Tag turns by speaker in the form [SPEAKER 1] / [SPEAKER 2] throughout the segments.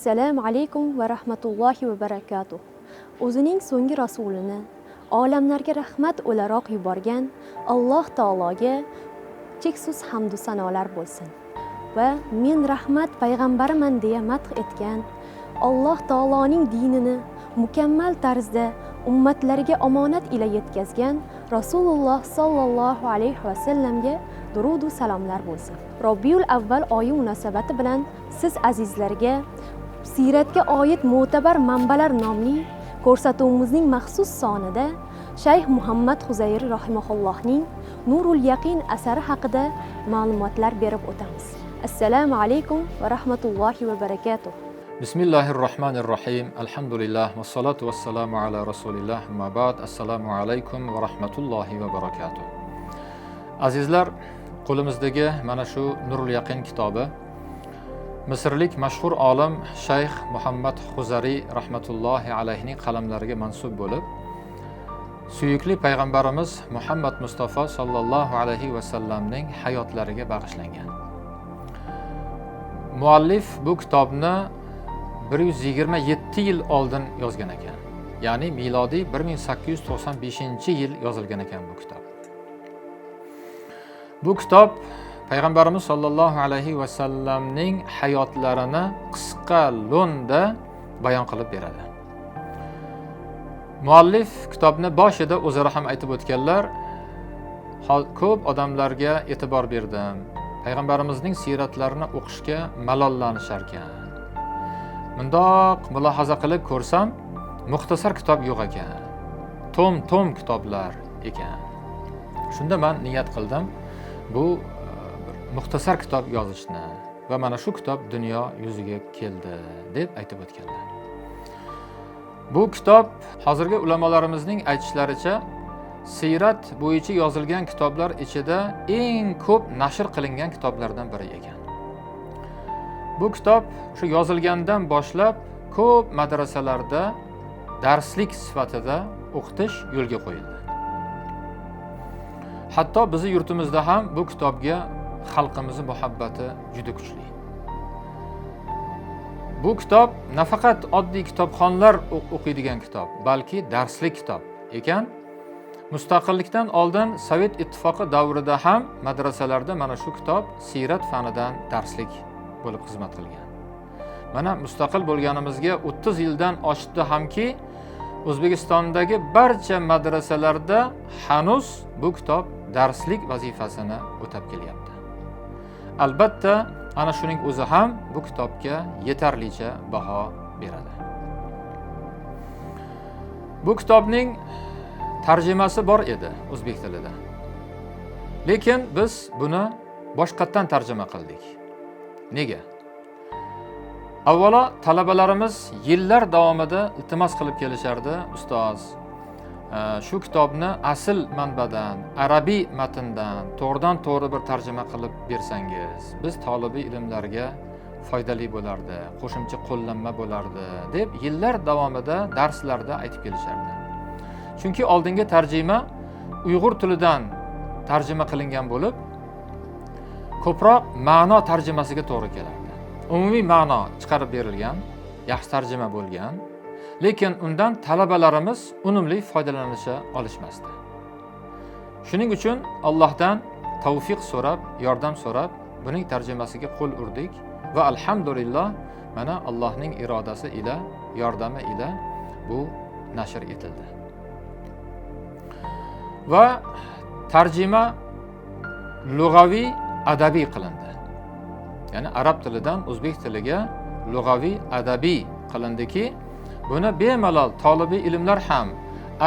[SPEAKER 1] assalomu alaykum va rahmatullohi va barakatuh. O'zining so'nggi rasulini olamlarga rahmat o'laroq yuborgan alloh taologa cheksiz hamdu sanolar bo'lsin va men rahmat payg'ambariman deya madh etgan alloh taoloning dinini mukammal tarzda ummatlariga omonat ila yetkazgan rasululloh sollallohu alayhi vasallamga durudu salomlar bo'lsin. Robbiyul avval oyi munosabati bilan siz azizlarga siyratga oid mo'tabar manbalar nomli ko'rsatuvimizning maxsus sonida shayx muhammad huzayr rahimaullohning nurul yaqin asari haqida ma'lumotlar berib o'tamiz. Assalomu alaykum va rahmatullohi va barakatuh.
[SPEAKER 2] Bismillahi rohmanir rohim alhamdulillah vassalotu vassalamu ala rasulilloh mabad assalomu alaykum va rahmatullohi va barakatuh. Azizlar qo'limizdagi mana shu nurul yaqin kitobi misrlik mashhur olim shayx muhammad huzariy rahmatullohi alayhning qalamlariga mansub bo'lib suyukli payg'ambarimiz muhammad mustafa sollallohu alayhi vasallamning hayotlariga bag'ishlangan. Muallif bu kitobni bir yuz yigirma yetti yil oldin yozgan ekan ya'ni milodiy bir ming sakkiz yuz to'qson beshinchi yil yozilgan ekan bu kitob. Bu kitob payg'ambarimiz sollallohu alayhi vasallamning hayotlarini qisqa lo'nda bayon qilib beradi. Muallif kitobni boshida o'zlari ham aytib o'tganlar ko'p odamlarga e'tibor berdim. Payg'ambarimizning siyratlarini o'qishga malollanishar ekan. Mundoq mulohaza qilib ko'rsam muxtasar kitob yo'q ekan. Tom tom kitoblar ekan. Shunda man niyat qildim bu muxtasar kitob yozishni va mana shu kitob dunyo yuziga keldi deb aytib o'tganlar. Bu kitob hozirgi ulamolarimizning aytishlaricha siyrat bo'yicha yozilgan kitoblar ichida eng ko'p nashr qilingan kitoblardan biri ekan. Bu kitob shu yozilgandan boshlab ko'p madrasalarda darslik sifatida o'qitish yo'lga qo'yildi. Hatto bizni yurtimizda ham bu kitobga xalqimizni muhabbati juda kuchli. Bu kitob nafaqat oddiy kitobxonlar o'qiydigan kitob balki darslik kitob ekan. Mustaqillikdan oldin sovet ittifoqi davrida ham madrasalarda mana shu kitob siyrat fanidan darslik bo'lib xizmat qilgan. Mana mustaqil bo'lganimizga o'ttiz yildan oshdi hamki o'zbekistondagi barcha madrasalarda hanuz bu kitob darslik vazifasini o'tab kelyapti. Albatta ana shuning o'zi ham bu kitobga yetarlicha baho beradi. Bu kitobning tarjimasi bor edi o'zbek tilida. Lekin biz buni boshqatdan tarjima qildik. Nega? Avvalo talabalarimiz yillar davomida iltimos qilib kelishardi ustoz. Shu kitobni asl manbadan arabiy matndan to'g'ridan to'g'ri bir tarjima qilib bersangiz biz tolibiy ilmlarga foydali bo'lardi qo'shimcha qo'llanma bo'lardi deb yillar davomida darslarda aytib kelishardi. Chunki oldingi tarjima uyg'ur tilidan tarjima qilingan bo'lib ko'proq ma'no tarjimasiga to'g'ri kelardi. Umumiy ma'no chiqarib berilgan yaxshi tarjima bo'lgan lekin undan talabalarimiz unumli foydalanisha olishmasdi. Shuning uchun allohdan tavfiq so'rab yordam so'rab buning tarjimasiga qo'l urdik va alhamdulillah mana allohning irodasi ila yordami ila bu nashr etildi. Va tarjima lug'aviy adabiy qilindi. Ya'ni arab tilidan o'zbek tiliga lug'aviy adabiy qilindiki buni bemalol tolibiy ilmlar ham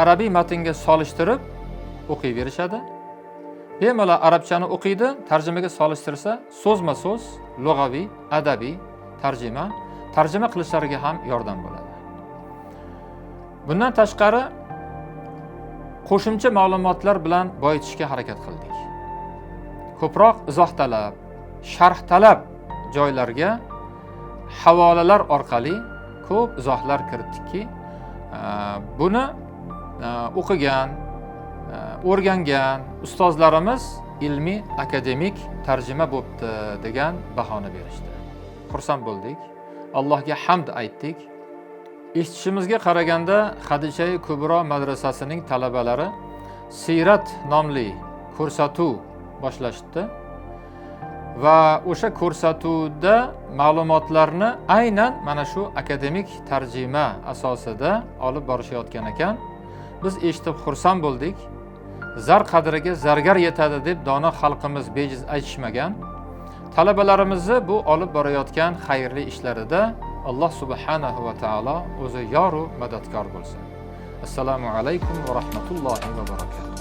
[SPEAKER 2] arabiy matnga solishtirib o'qiyverishadi. Bemalol arabchani o'qiydi tarjimaga solishtirsa so'zma so'z lug'aviy adabiy tarjima tarjima qilishlariga ham yordam bo'ladi. Bundan tashqari qo'shimcha ma'lumotlar bilan boyitishga harakat qildik. Ko'proq izoh talab sharh talab joylarga havolalar orqali ko'p izohlar kiritdikki e, buni e, o'qigan e, o'rgangan ustozlarimiz ilmiy akademik tarjima bo'libdi degan bahona berishdi. Xursand bo'ldik. Allohga hamd aytdik. Eshitishimizga qaraganda hadisha kubro madrasasining talabalari siyrat nomli ko'rsatuv boshlashdi. Va o'sha ko'rsatuvda ma'lumotlarni aynan mana shu akademik tarjima asosida olib borishayotgan ekan. Biz eshitib xursand bo'ldik. Zar qadriga zargar yetadi deb dono xalqimiz bejiz aytishmagan. Talabalarimizni bu olib borayotgan xayrli ishlarida alloh subhanahu va taolo o'zi yoru madadkor bo'lsin. Assalomu alaykum va rahmatullohi va barakatuh.